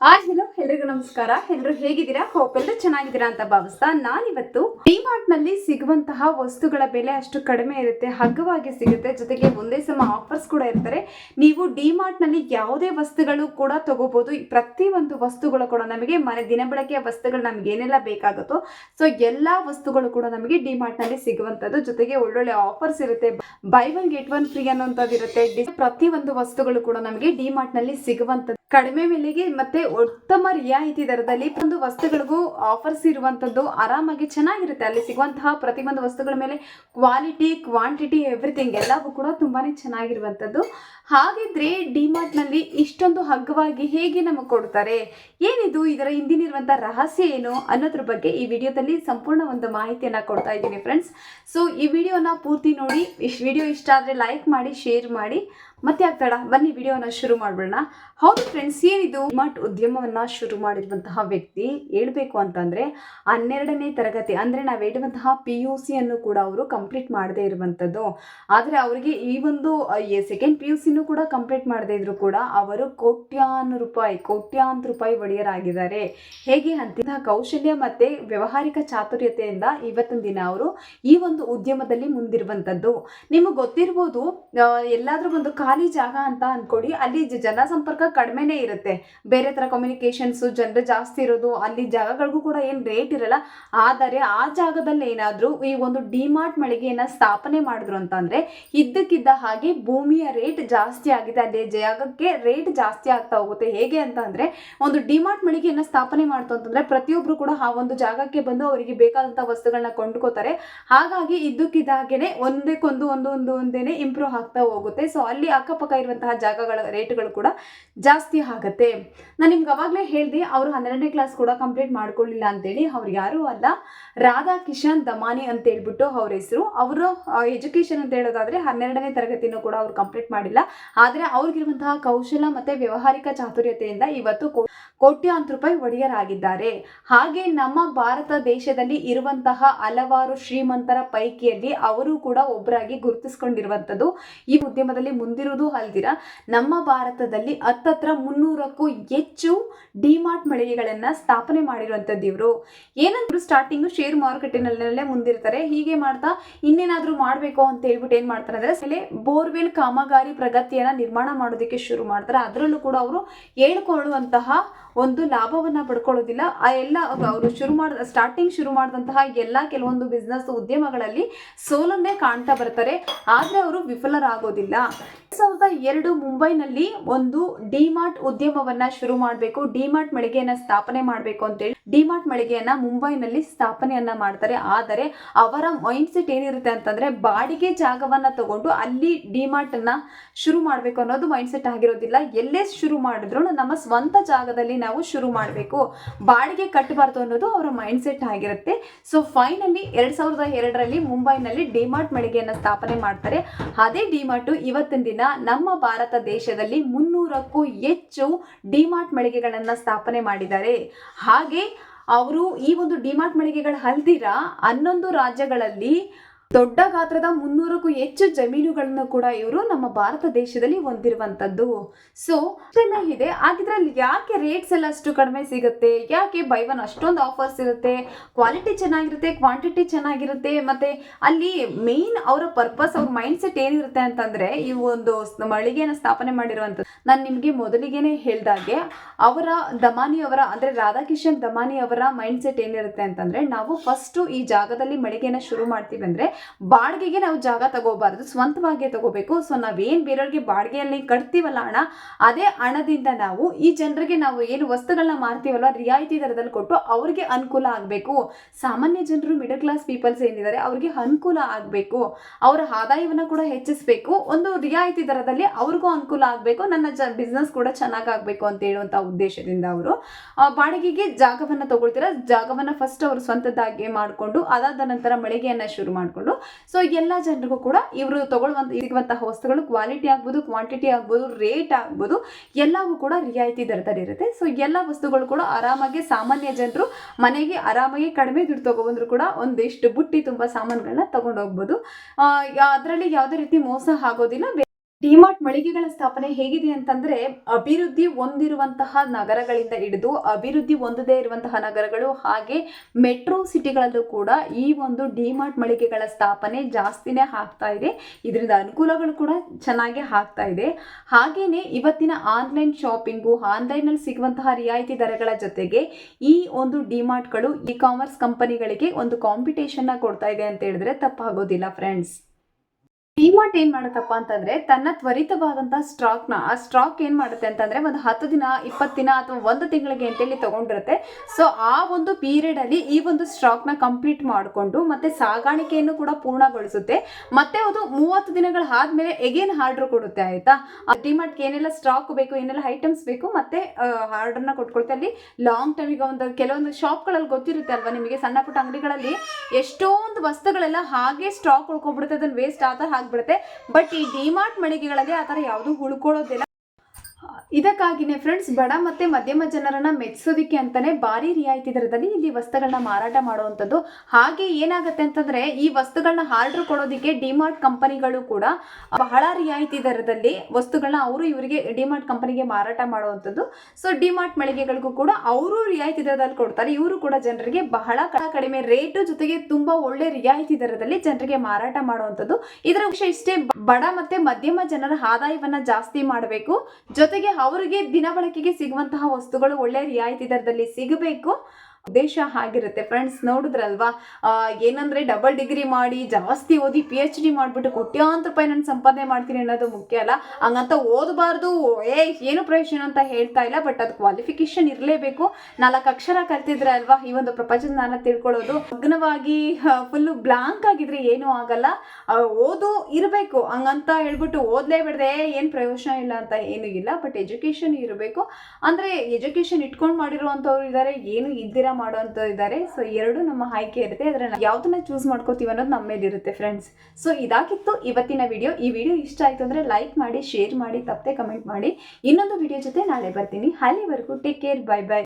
ಆ ಹೆಲೋ ಎಲ್ರಿಗೂ ನಮಸ್ಕಾರ. ಎಲ್ಲರೂ ಹೇಗಿದ್ದೀರಾ? ಹೋಪ್ ಎಲ್ಲರೂ ಚೆನ್ನಾಗಿದ್ದೀರಾ ಅಂತ ಭಾವಿಸ್ತಾ ನಾನಿವತ್ತು ಡಿಮಾರ್ಟ್ನಲ್ಲಿ ಸಿಗುವಂತಹ ವಸ್ತುಗಳ ಬೆಲೆ ಅಷ್ಟು ಕಡಿಮೆ ಇರುತ್ತೆ, ಹಗ್ಗವಾಗಿ ಸಿಗುತ್ತೆ. ಜೊತೆಗೆ ಒಂದೇ ಸಮ ಆಫರ್ಸ್ ಕೂಡ ಇರ್ತಾರೆ. ನೀವು ಡಿಮಾರ್ಟ್ನಲ್ಲಿ ಯಾವುದೇ ವಸ್ತುಗಳು ಕೂಡ ತಗೋಬಹುದು ಪ್ರತಿ ಒಂದು ವಸ್ತುಗಳು ಕೂಡ ನಮಗೆ ಮನೆ ದಿನಬಳಕೆಯ ವಸ್ತುಗಳು ನಮ್ಗೆ ಏನೆಲ್ಲ ಬೇಕಾಗುತ್ತೋ, ಸೊ ಎಲ್ಲಾ ವಸ್ತುಗಳು ಕೂಡ ನಮಗೆ ಡಿಮಾರ್ಟ್ನಲ್ಲಿ ಸಿಗುವಂತದ್ದು ಜೊತೆಗೆ ಒಳ್ಳೊಳ್ಳೆ ಆಫರ್ಸ್ ಇರುತ್ತೆ. Buy one get one free ಅನ್ನುವಂಥದ್ದು ಇರುತ್ತೆ. ಪ್ರತಿ ಒಂದು ವಸ್ತುಗಳು ಕೂಡ ನಮಗೆ ಡಿಮಾರ್ಟ್ನಲ್ಲಿ ಸಿಗುವಂತದ್ದು ಕಡಿಮೆ ಬೆಲೆಗೆ ಮತ್ತೆ ಉತ್ತಮ ರಿಯಾಯಿತಿ ದರದಲ್ಲಿ ಒಂದು ವಸ್ತುಗಳಿಗೂ ಆಫರ್ಸ್ ಇರುವಂತದ್ದು ಆರಾಮಾಗಿ ಚೆನ್ನಾಗಿರುತ್ತೆ. ಅಲ್ಲಿ ಸಿಗುವಂತಹ ಪ್ರತಿಯೊಂದು ವಸ್ತುಗಳ ಮೇಲೆ ಕ್ವಾಲಿಟಿ ಕ್ವಾಂಟಿಟಿ ಎವ್ರಿಥಿಂಗ್ ಎಲ್ಲವೂ ಕೂಡ ತುಂಬಾನೇ ಚೆನ್ನಾಗಿರುವಂಥದ್ದು ಹಾಗಿದ್ರೆ ಡಿಮಾರ್ಟ್ನಲ್ಲಿ ಇಷ್ಟೊಂದು ಹಗ್ಗವಾಗಿ ಹೇಗೆ ನಮಗೆ ಕೊಡ್ತಾರೆ? ಏನಿದು? ಇದರ ಹಿಂದಿನಿರುವಂತಹ ರಹಸ್ಯ ಏನು? ಅನ್ನೋದ್ರ ಬಗ್ಗೆ ಈ ವಿಡಿಯೋದಲ್ಲಿ ಸಂಪೂರ್ಣ ಒಂದು ಮಾಹಿತಿಯನ್ನ ಕೊಡ್ತಾ ಇದ್ದೀನಿ ಫ್ರೆಂಡ್ಸ್ ಸೊ ಈ ವಿಡಿಯೋನ ಪೂರ್ತಿ ನೋಡಿ. ಇಷ್ಟು ವಿಡಿಯೋ ಇಷ್ಟ ಆದರೆ ಲೈಕ್ ಮಾಡಿ ಶೇರ್ ಮಾಡಿ. ಮತ್ತೆ ಆಗ್ತಾಡ ಬನ್ನಿ, ವಿಡಿಯೋನ ಶುರು ಮಾಡ್ಬಿಡೋಣ. ಹೌದು ಫ್ರೆಂಡ್ಸ್ ಏನಿದು? ಡಿಮಾರ್ಟ್ ಉದ್ಯಮವನ್ನ ಶುರು ಮಾಡಿರುವಂತಹ ವ್ಯಕ್ತಿ ಹೇಳ್ಬೇಕು ಅಂತಂದ್ರೆ ಹನ್ನೆರಡನೇ ತರಗತಿ, ಅಂದ್ರೆ ನಾವು ಹೇಳುವಂತಹ ಪಿ ಯು ಸಿಯನ್ನು ಕೂಡ ಅವರು ಕಂಪ್ಲೀಟ್ ಮಾಡದೇ ಇರುವಂಥದ್ದು. ಆದರೆ ಅವರಿಗೆ ಈ ಒಂದು ಸೆಕೆಂಡ್ ಪಿ ಯು ಸಿನೂ ಕೂಡ ಕಂಪ್ಲೀಟ್ ಮಾಡದೇ ಇದ್ರು ಕೂಡ ಅವರು ಕೋಟ್ಯಾನ್ ರೂಪಾಯಿ ಕೋಟ್ಯಾಂತರ ರೂಪಾಯಿ ಒಡೆಯರಾಗಿದ್ದಾರೆ. ಹೇಗೆ ಅಂತಹ ಕೌಶಲ್ಯ ಮತ್ತೆ ವ್ಯವಹಾರಿಕ ಚಾತುರ್ಯತೆಯಿಂದ ಇವತ್ತಿನ ದಿನ ಅವರು ಈ ಒಂದು ಉದ್ಯಮದಲ್ಲಿ ಮುಂದಿರುವಂಥದ್ದು. ನಿಮಗೆ ಗೊತ್ತಿರ್ಬೋದು ಎಲ್ಲಾದರೂ ಒಂದು ಖಾಲಿ ಜಾಗ ಅಂತ ಅಂದ್ಕೊಡಿ ಅಲ್ಲಿ ಜನ ಜನಸಂಪರ್ಕ ಕಡಿಮೆನೇ ಇರುತ್ತೆ. ಬೇರೆ ಥರ ಕಮ್ಯುನಿಕೇಶನ್ಸು ಜನರು ಜಾಸ್ತಿ ಇರೋದು, ಅಲ್ಲಿ ಜಾಗಗಳಿಗೂ ಕೂಡ ಏನು ರೇಟ್ ಇರಲ್ಲ, ಆದರೆ ಆ ಜಾಗದಲ್ಲಿ ಏನಾದರೂ ಈ ಒಂದು ಡಿಮಾರ್ಟ್ ಮಳಿಗೆಯನ್ನು ಸ್ಥಾಪನೆ ಮಾಡಿದ್ರು ಅಂತಂದರೆ ಇದ್ದಕ್ಕಿದ್ದ ಹಾಗೆ ಭೂಮಿಯ ರೇಟ್ ಜಾಸ್ತಿ ಆಗಿದೆ ಅದೇ ಜಾಗಕ್ಕೆ ರೇಟ್ ಜಾಸ್ತಿ ಆಗ್ತಾ ಹೋಗುತ್ತೆ. ಹೇಗೆ ಅಂತ ಅಂದರೆ, ಒಂದು ಡಿಮಾರ್ಟ್ ಮಳಿಗೆಯನ್ನು ಸ್ಥಾಪನೆ ಮಾಡ್ತು ಅಂತಂದರೆ ಪ್ರತಿಯೊಬ್ಬರು ಕೂಡ ಆ ಒಂದು ಜಾಗಕ್ಕೆ ಬಂದು ಅವರಿಗೆ ಬೇಕಾದಂಥ ವಸ್ತುಗಳನ್ನ ಕೊಂಡ್ಕೋತಾರೆ. ಹಾಗಾಗಿ ಇದ್ದಕ್ಕಿದ್ದ ಹಾಗೆಯೇ ಒಂದಕ್ಕೊಂದು, ಒಂದು ಒಂದು, ಒಂದೇನೆ ಇಂಪ್ರೂವ್ ಆಗ್ತಾ ಹೋಗುತ್ತೆ. ಸೊ ಅಲ್ಲಿ ಅಕ್ಕಪಕ್ಕ ಇರುವಂತಹ ಜಾಗಗಳ ರೇಟ್ಗಳು ಕೂಡ ಜಾಸ್ತಿ ಆಗುತ್ತೆ. ನಾನು ನಿಮ್ಗೆ ಅವಾಗಲೇ ಹೇಳಿದೆ ಅವರು ಹನ್ನೆರಡನೇ ಕ್ಲಾಸ್ ಕೂಡ ಕಂಪ್ಲೀಟ್ ಮಾಡ್ಕೊಳ್ಳಿಲ್ಲ ಅಂತೇಳಿ ಅವ್ರು ಯಾರೂ ಅಲ್ಲ. ರಾಧಾ ಕಿಶನ್ ದಮಾನಿ ಅಂತ ಹೇಳ್ಬಿಟ್ಟು ಅವ್ರ ಹೆಸರು. ಅವರ ಎಜುಕೇಶನ್ ಅಂತ ಹೇಳೋದಾದ್ರೆ ಹನ್ನೆರಡನೇ ತರಗತಿನೂ ಕೂಡ ಅವ್ರು ಕಂಪ್ಲೀಟ್ ಮಾಡಿಲ್ಲ. ಆದರೆ ಅವ್ರಿಗಿರುವಂತಹ ಕೌಶಲ ಮತ್ತೆ ವ್ಯವಹಾರಿಕ ಚಾತುರ್ಯತೆಯಿಂದ ಇವತ್ತು ಕೋಟ್ಯಾಂತರ ರೂಪಾಯಿ ಒಡೆಯರಾಗಿದ್ದಾರೆ. ಹಾಗೆ ನಮ್ಮ ಭಾರತ ದೇಶದಲ್ಲಿ ಇರುವಂತಹ ಹಲವಾರು ಶ್ರೀಮಂತರ ಪೈಕಿಯಲ್ಲಿ ಅವರು ಕೂಡ ಒಬ್ಬರಾಗಿ ಗುರುತಿಸ್ಕೊಂಡಿರುವಂಥದ್ದು. ಈ ಉದ್ಯಮದಲ್ಲಿ ಮುಂದಿರುವುದು ಅಲ್ದಿರ? ನಮ್ಮ ಭಾರತದಲ್ಲಿ ಹತ್ತತ್ರ ಮುನ್ನೂರಕ್ಕೂ ಹೆಚ್ಚು ಡಿಮಾರ್ಟ್ ಮಳಿಗೆಗಳನ್ನು ಸ್ಥಾಪನೆ ಮಾಡಿರುವಂಥದ್ದು ಇವರು. ಏನಂದ್ರು ಸ್ಟಾರ್ಟಿಂಗು ಶೇರ್ ಮಾರುಕಟ್ಟೆನಲ್ಲೇ ಮುಂದಿರ್ತಾರೆ. ಹೀಗೆ ಮಾಡ್ತಾ ಇನ್ನೇನಾದರೂ ಮಾಡಬೇಕು ಅಂತ ಹೇಳ್ಬಿಟ್ಟು ಏನು ಮಾಡ್ತಾರೆ ಅಂದರೆ ಸಲ ಬೋರ್ವೆಲ್ ಕಾಮಗಾರಿ ಪ್ರಗತಿಯನ್ನು ನಿರ್ಮಾಣ ಮಾಡೋದಕ್ಕೆ ಶುರು ಮಾಡ್ತಾರೆ. ಅದರಲ್ಲೂ ಕೂಡ ಅವರು ಹೇಳ್ಕೊಳ್ಳುವಂತಹ ಒಂದು ಲಾಭವನ್ನ ಪಡ್ಕೊಳ್ಳೋದಿಲ್ಲ. ಆ ಎಲ್ಲ ಅವರು ಶುರು ಮಾಡ ಸ್ಟಾರ್ಟಿಂಗ್ ಶುರು ಮಾಡಿದಂತಹ ಎಲ್ಲ ಕೆಲವೊಂದು ಬಿಸ್ನೆಸ್ ಉದ್ಯಮಗಳಲ್ಲಿ ಸೋಲನ್ನೇ ಕಾಣ್ತಾ ಬರ್ತಾರೆ. ಆದರೆ ಅವರು ವಿಫಲರಾಗೋದಿಲ್ಲ. ಸಾವಿರದ ಎರಡು ಮುಂಬೈನಲ್ಲಿ ಒಂದು ಡಿಮಾರ್ಟ್ ಉದ್ಯಮವನ್ನ ಶುರು ಮಾಡಬೇಕು. ಡಿಮಾರ್ಟ್ ಮಳಿಗೆಯನ್ನ ಸ್ಥಾಪನೆ ಮಾಡಬೇಕು ಅಂತೇಳಿ ಡಿಮಾರ್ಟ್ ಮಳಿಗೆಯನ್ನ ಮುಂಬೈನಲ್ಲಿ ಸ್ಥಾಪನೆಯನ್ನ ಮಾಡ್ತಾರೆ. ಆದರೆ ಅವರ ಮೈಂಡ್ ಸೆಟ್ ಏನಿರುತ್ತೆ ಅಂತಂದ್ರೆ ಬಾಡಿಗೆ ಜಾಗವನ್ನ ತಗೊಂಡು ಅಲ್ಲಿ ಡಿಮಾರ್ಟ್ ಅನ್ನ ಶುರು ಮಾಡಬೇಕು ಅನ್ನೋದು ಮೈಂಡ್ ಸೆಟ್ ಆಗಿರೋದಿಲ್ಲ. ಎಲ್ಲೇ ಶುರು ಮಾಡಿದ್ರು ನಮ್ಮ ಸ್ವಂತ ಜಾಗದಲ್ಲಿ ನಾವು ಶುರು ಮಾಡಬೇಕು. ಬಾಡಿಗೆ ಕಟ್ಟಬಾರ್ದು ಅನ್ನೋದು ಅವರ ಮೈಂಡ್ ಸೆಟ್ ಆಗಿರುತ್ತೆ. ಸೊ ಫೈನಲಿ ಎರಡ್ ಸಾವಿರದ ಎರಡರಲ್ಲಿ ಮುಂಬೈನಲ್ಲಿ ಡಿಮಾರ್ಟ್ ಮಳಿಗೆಯನ್ನ ಸ್ಥಾಪನೆ ಮಾಡ್ತಾರೆ. ಅದೇ ಡಿಮಾರ್ಟ್ ಇವತ್ತಿನ ದಿನ ನಮ್ಮ ಭಾರತ ದೇಶದಲ್ಲಿ ಮುನ್ನೂರಕ್ಕೂ ಹೆಚ್ಚು ಡಿಮಾರ್ಟ್ ಮಳಿಗೆಗಳನ್ನ ಸ್ಥಾಪನೆ ಮಾಡಿದ್ದಾರೆ. ಹಾಗೆ ಅವರು ಈ ಒಂದು ಡಿಮಾರ್ಟ್ ಮಳಿಗೆಗಳ ಅಲ್ದಿರ ಹನ್ನೊಂದು ರಾಜ್ಯಗಳಲ್ಲಿ ದೊಡ್ಡ ಗಾತ್ರದ ಮುನ್ನೂರಕ್ಕೂ ಹೆಚ್ಚು ಜಮೀನುಗಳನ್ನು ಕೂಡ ಇವರು ನಮ್ಮ ಭಾರತ ದೇಶದಲ್ಲಿ ಹೊಂದಿರುವಂತದ್ದು. ಸೊ ಚೆನ್ನಾಗಿದೆ ಇದೆ. ಹಾಗಿದ್ರೆ ಯಾಕೆ ರೇಟ್ಸ್ ಎಲ್ಲ ಅಷ್ಟು ಕಡಿಮೆ ಸಿಗುತ್ತೆ? ಯಾಕೆ ಬೈ ಒನ್ ಅಷ್ಟೊಂದು ಆಫರ್ಸ್ ಇರುತ್ತೆ ಕ್ವಾಲಿಟಿ ಚೆನ್ನಾಗಿರುತ್ತೆ ಕ್ವಾಂಟಿಟಿ ಚೆನ್ನಾಗಿರುತ್ತೆ? ಮತ್ತೆ ಅಲ್ಲಿ ಮೇನ್ ಅವರ ಪರ್ಪಸ್ ಅವ್ರ ಮೈಂಡ್ ಸೆಟ್ ಏನಿರುತ್ತೆ ಅಂತಂದ್ರೆ, ಈ ಒಂದು ಮಳಿಗೆಯನ್ನು ಸ್ಥಾಪನೆ ಮಾಡಿರುವಂಥದ್ದು. ನಾನು ನಿಮಗೆ ಮೊದಲಿಗೆನೆ ಹೇಳ್ದಾಗೆ ಅವರ ದಮಾನಿ ಅವರ, ಅಂದ್ರೆ ರಾಧಾಕಿಶನ್ ದಮಾನಿ ಅವರ ಮೈಂಡ್ ಸೆಟ್ ಏನಿರುತ್ತೆ ಅಂತಂದ್ರೆ, ನಾವು ಫಸ್ಟ್ ಈ ಜಾಗದಲ್ಲಿ ಮಳಿಗೆನ ಶುರು ಮಾಡ್ತೀವಿ ಅಂದ್ರೆ ಬಾಡಿಗೆಗೆ ನಾವು ಜಾಗ ತಗೋಬಾರ್ದು ಸ್ವಂತವಾಗಿ ತಗೋಬೇಕು. ಸೊ ನಾವೇನು ಬೇರೆಯವ್ರಿಗೆ ಬಾಡಿಗೆಯಲ್ಲಿ ಕಟ್ತೀವಲ್ಲ ಹಣ ಅದೇ ಹಣದಿಂದ ನಾವು ಈ ಜನರಿಗೆ ನಾವು ಏನು ವಸ್ತುಗಳನ್ನ ಮಾರ್ತೀವಲ್ಲ ರಿಯಾಯಿತಿ ದರದಲ್ಲಿ ಕೊಟ್ಟು ಅವ್ರಿಗೆ ಅನುಕೂಲ ಆಗಬೇಕು. ಸಾಮಾನ್ಯ ಜನರು ಮಿಡಲ್ ಕ್ಲಾಸ್ ಪೀಪಲ್ಸ್ ಏನಿದ್ದಾರೆ, ಅವ್ರಿಗೆ ಅನುಕೂಲ ಆಗಬೇಕು. ಅವರ ಆದಾಯವನ್ನು ಕೂಡ ಹೆಚ್ಚಿಸಬೇಕು. ಒಂದು ರಿಯಾಯಿತಿ ದರದಲ್ಲಿ ಅವ್ರಿಗೂ ಅನುಕೂಲ ಆಗಬೇಕು, ನನ್ನ ಜ ಬಿಸ್ನೆಸ್ ಕೂಡ ಚೆನ್ನಾಗಿ ಆಗಬೇಕು ಅಂತ ಹೇಳುವಂಥ ಉದ್ದೇಶದಿಂದ ಅವರು ಬಾಡಿಗೆಗೆ ಜಾಗವನ್ನು ತಗೊಳ್ತೀರ? ಜಾಗವನ್ನು ಫಸ್ಟ್ ಅವರು ಸ್ವಂತದ್ದಾಗಿ ಮಾಡಿಕೊಂಡು, ಅದಾದ ನಂತರ ಮಳಿಗೆಯನ್ನು ಶುರು ಮಾಡಿಕೊಂಡು ಸೊ ಎಲ್ಲ ಜನರಿಗೂ ಕೂಡ ಇವರು ತಗೊಳ್ಳುವಂತ ಸಿಗುವಂತಹ ವಸ್ತುಗಳು ಕ್ವಾಲಿಟಿ ಆಗ್ಬೋದು ಕ್ವಾಂಟಿಟಿ ಆಗ್ಬೋದು ರೇಟ್ ಆಗ್ಬೋದು, ಎಲ್ಲವೂ ಕೂಡ ರಿಯಾಯಿತಿ ದರದಲ್ಲಿ ಇರುತ್ತೆ. ಸೊ ಎಲ್ಲ ವಸ್ತುಗಳು ಕೂಡ ಆರಾಮಾಗಿ ಸಾಮಾನ್ಯ ಜನರು ಮನೆಗೆ ಆರಾಮಾಗಿ ಕಡಿಮೆ ದುಡ್ಡು ತಗೊಬಂದ್ರು ಕೂಡ ಒಂದಿಷ್ಟು ಬುಟ್ಟಿ ತುಂಬ ಸಾಮಾನುಗಳನ್ನ ತಗೊಂಡು ಹೋಗ್ಬೋದು ಅದರಲ್ಲಿ ಯಾವುದೇ ರೀತಿ ಮೋಸ ಆಗೋದಿಲ್ಲ. ಡಿಮಾರ್ಟ್ ಮಳಿಗೆಗಳ ಸ್ಥಾಪನೆ ಹೇಗಿದೆ ಅಂತಂದ್ರೆ, ಅಭಿವೃದ್ಧಿ ಹೊಂದಿರುವಂತಹ ನಗರಗಳಿಂದ ಹಿಡಿದು ಅಭಿವೃದ್ಧಿ ಹೊಂದದೇ ಇರುವಂತಹ ನಗರಗಳು ಹಾಗೆ ಮೆಟ್ರೋ ಸಿಟಿಗಳಲ್ಲೂ ಕೂಡ ಈ ಒಂದು ಡಿಮಾರ್ಟ್ ಮಳಿಗೆಗಳ ಸ್ಥಾಪನೆ ಜಾಸ್ತಿನೇ ಆಗ್ತಾ ಇದೆ. ಇದರಿಂದ ಅನುಕೂಲಗಳು ಕೂಡ ಚೆನ್ನಾಗಿ ಆಗ್ತಾ ಇದೆ. ಹಾಗೇನೆ ಇವತ್ತಿನ ಆನ್ಲೈನ್ ಶಾಪಿಂಗು, ಆನ್ಲೈನಲ್ಲಿ ಸಿಗುವಂತಹ ರಿಯಾಯಿತಿ ದರಗಳ ಜೊತೆಗೆ ಈ ಒಂದು ಡಿಮಾರ್ಟ್ಗಳು ಇ ಕಾಮರ್ಸ್ ಕಂಪನಿಗಳಿಗೆ ಒಂದು ಕಾಂಪಿಟೇಷನ್ನ ಕೊಡ್ತಾ ಇದೆ ಅಂತ ಹೇಳಿದ್ರೆ ತಪ್ಪಾಗೋದಿಲ್ಲ ಫ್ರೆಂಡ್ಸ್. ಡಿಮಾರ್ಟ್ ಏನ್ ಮಾಡುತ್ತಪ್ಪ ಅಂತಂದ್ರೆ ತನ್ನ ತ್ವರಿತವಾದಂತ ಸ್ಟಾಕ್ನ ಆ ಸ್ಟಾಕ್ ಏನ್ ಮಾಡುತ್ತೆ ಅಂತಂದ್ರೆ ಒಂದು ಹತ್ತು ದಿನ, ಇಪ್ಪತ್ತು ದಿನ ಅಥವಾ ಒಂದು ತಿಂಗಳಿಗೆ ಅಂತೇಳಿ ತಗೊಂಡಿರುತ್ತೆ. ಸೊ ಆ ಒಂದು ಪೀರಿಯಡ್ ಅಲ್ಲಿ ಈ ಒಂದು ಸ್ಟಾಕ್ನ ಕಂಪ್ಲೀಟ್ ಮಾಡಿಕೊಂಡು ಮತ್ತೆ ಸಾಗಾಣಿಕೆಯನ್ನು ಕೂಡ ಪೂರ್ಣಗೊಳಿಸುತ್ತೆ. ಮತ್ತೆ ಅದು ಮೂವತ್ತು ದಿನಗಳ ಆದ್ಮೇಲೆ ಎಗೇನ್ ಆರ್ಡರ್ ಕೊಡುತ್ತೆ, ಆಯ್ತಾ? ಡಿಮಾರ್ಟ್ಗೆ ಏನೆಲ್ಲ ಸ್ಟಾಕ್ ಬೇಕು, ಏನೆಲ್ಲ ಐಟಮ್ಸ್ ಬೇಕು, ಮತ್ತೆ ಆರ್ಡರ್ನ ಕೊಟ್ಕೊಳ್ತೆ. ಅಲ್ಲಿ ಲಾಂಗ್ ಟೈಮ್ ಈಗ ಒಂದು ಕೆಲವೊಂದು ಶಾಪ್ಗಳಲ್ಲಿ ಗೊತ್ತಿರುತ್ತೆ ಅಲ್ವಾ ನಿಮಗೆ? ಸಣ್ಣ ಪುಟ್ಟ ಅಂಗಡಿಗಳಲ್ಲಿ ಎಷ್ಟೊಂದು ವಸ್ತುಗಳೆಲ್ಲ ಹಾಗೆ ಸ್ಟಾಕ್ ಉಳ್ಕೊಬಿಡುತ್ತೆ ಅದನ್ನ ವೇಸ್ಟ್ ಆದ ಥರ ಆಗ್ಬಿಡುತ್ತೆ. ಬಟ್ ಈ ಡಿಮಾರ್ಟ್ ಮಳಿಗೆಗಳಲ್ಲಿ ಆ ಥರ ಯಾವುದು ಉಳ್ಕೊಳ್ಳೋದಿಲ್ಲ. ಇದಕ್ಕಾಗಿನೇ ಫ್ರೆಂಡ್ಸ್ ಬಡ ಮತ್ತೆ ಮಧ್ಯಮ ಜನರನ್ನ ಮೆಚ್ಚಿಸೋದಿಕ್ಕೆ ಅಂತಾನೆ ಭಾರಿ ರಿಯಾಯಿತಿ ದರದಲ್ಲಿ ಇಲ್ಲಿ ವಸ್ತುಗಳನ್ನ ಮಾರಾಟ ಮಾಡುವಂಥದ್ದು. ಹಾಗೆ ಏನಾಗುತ್ತೆ ಅಂತಂದ್ರೆ, ಈ ವಸ್ತುಗಳನ್ನ ಆರ್ಡರ್ ಕೊಡೋದಕ್ಕೆ ಡಿಮಾರ್ಟ್ ಕಂಪನಿಗಳು ಕೂಡ ಬಹಳ ರಿಯಾಯಿತಿ ದರದಲ್ಲಿ ವಸ್ತುಗಳನ್ನ ಅವರು ಇವರಿಗೆ ಡಿಮಾರ್ಟ್ ಕಂಪನಿಗೆ ಮಾರಾಟ ಮಾಡುವಂಥದ್ದು. ಸೊ ಡಿಮಾರ್ಟ್ ಮಳಿಗೆಗಳಿಗೂ ಕೂಡ ಅವರು ರಿಯಾಯಿತಿ ದರದಲ್ಲಿ ಕೊಡ್ತಾರೆ. ಇವರು ಕೂಡ ಜನರಿಗೆ ಬಹಳ ಕಡಿಮೆ ರೇಟು ಜೊತೆಗೆ ತುಂಬಾ ಒಳ್ಳೆ ರಿಯಾಯಿತಿ ದರದಲ್ಲಿ ಜನರಿಗೆ ಮಾರಾಟ ಮಾಡುವಂಥದ್ದು. ಇದರ ವಿಷಯ ಇಷ್ಟೇ ಬಡ ಮತ್ತೆ ಮಧ್ಯಮ ಜನರ ಆದಾಯವನ್ನ ಜಾಸ್ತಿ ಮಾಡಬೇಕು. ಜೊತೆಗೆ ಅವರಿಗೆ ದಿನಬಳಕೆಗೆ ಸಿಗುವಂತಹ ವಸ್ತುಗಳು ಒಳ್ಳೆ ರಿಯಾಯಿತಿ ದರದಲ್ಲಿ ಸಿಗಬೇಕು. ಉದ್ದೇಶ ಆಗಿರುತ್ತೆ ಫ್ರೆಂಡ್ಸ್ ನೋಡಿದ್ರಲ್ವಾ? ಏನಂದ್ರೆ ಡಬಲ್ ಡಿಗ್ರಿ ಮಾಡಿ, ಜಾಸ್ತಿ ಓದಿ ಪಿ ಎಚ್ ಡಿ ಮಾಡಿಬಿಟ್ಟು ಕೋಟ್ಯಾಂತರ ರೂಪಾಯಿ ನಾನು ಸಂಪಾದನೆ ಮಾಡ್ತೀನಿ ಅನ್ನೋದು ಮುಖ್ಯ ಅಲ್ಲ? ಹಂಗಂತ ಓದಬಾರ್ದು. ಏ, ಏನು ಪ್ರಯೋಜನ ಅಂತ ಹೇಳ್ತಾ ಇಲ್ಲ ಬಟ್ ಅದು ಕ್ವಾಲಿಫಿಕೇಶನ್ ಇರಲೇಬೇಕು. ನಾಲ್ಕು ಅಕ್ಷರ ಕಲ್ತಿದ್ರೆ ಅಲ್ವಾ ಈ ಒಂದು ಪ್ರಪಂಚದ ನಾನು ತಿಳ್ಕೊಳ್ಳೋದು? ಮಗ್ನವಾಗಿ ಫುಲ್ಲು ಬ್ಲಾಂಕ್ ಆಗಿದ್ರೆ ಏನೂ ಆಗಲ್ಲ. ಓದು ಇರಬೇಕು. ಹಂಗಂತ ಹೇಳ್ಬಿಟ್ಟು ಓದಲೇ ಬಿಡದೆ. ಏನು ಪ್ರಯೋಜನ ಇಲ್ಲ ಅಂತ ಏನೂ ಇಲ್ಲ ಬಟ್ ಎಜುಕೇಷನ್ ಇರಬೇಕು. ಅಂದರೆ ಎಜುಕೇಷನ್ ಇಟ್ಕೊಂಡು ಮಾಡಿರುವಂಥವ್ರು ಇದ್ದಾರೆ ಏನು ಇಲ್ದಿರ ಮಾಡೋಂಥ ಇದ್ದಾರೆ ಸೊ ಎರಡು ನಮ್ಮ ಆಯ್ಕೆ ಇರುತ್ತೆ. ಅದರಲ್ಲಿ ಯಾವ್ದನ್ನ ಚೂಸ್ ಮಾಡ್ಕೋತೀವಿ ಅನ್ನೋದು ನಮ್ಮ ಮೇಲಿರುತ್ತೆ ಫ್ರೆಂಡ್ಸ್ ಸೊ ಇದಾಗಿತ್ತು ಇವತ್ತಿನ ವಿಡಿಯೋ ಈ ವಿಡಿಯೋ ಇಷ್ಟ ಆಯ್ತು ಅಂದ್ರೆ ಲೈಕ್ ಮಾಡಿ ಶೇರ್ ಮಾಡಿ ತಪ್ಪೇ ಕಮೆಂಟ್ ಮಾಡಿ. ಇನ್ನೊಂದು ವಿಡಿಯೋ ಜೊತೆ ನಾಳೆ ಬರ್ತೀನಿ. ಅಲ್ಲಿವರೆಗೂ ಟೇಕ್ ಕೇರ್ ಬೈ ಬೈ